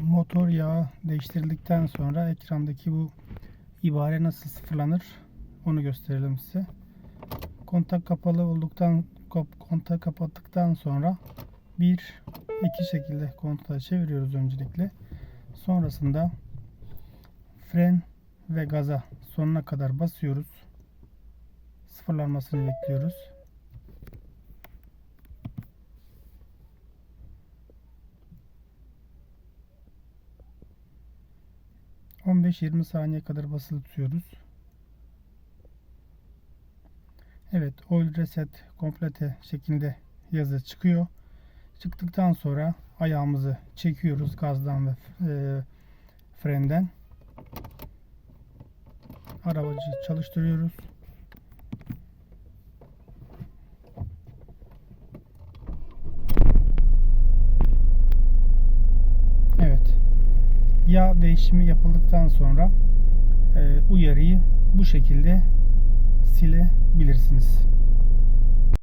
motor yağı değiştirildikten sonra ekrandaki bu ibare nasıl sıfırlanır onu gösterelim size. Kontak kapalı olduktan kontak kapattıktan sonra bir iki şekilde kontağı çeviriyoruz öncelikle. Sonrasında fren ve gaza sonuna kadar basıyoruz. Sıfırlanmasını bekliyoruz. ...15-20 saniye kadar basılı tutuyoruz. Evet, oil reset komplete şeklinde yazı çıkıyor. Çıktıktan sonra ayağımızı çekiyoruz gazdan ve e, frenden. Arabacı çalıştırıyoruz. Evet. Yağ değişimi yapıldıktan sonra e, uyarıyı bu şekilde silebilirsiniz.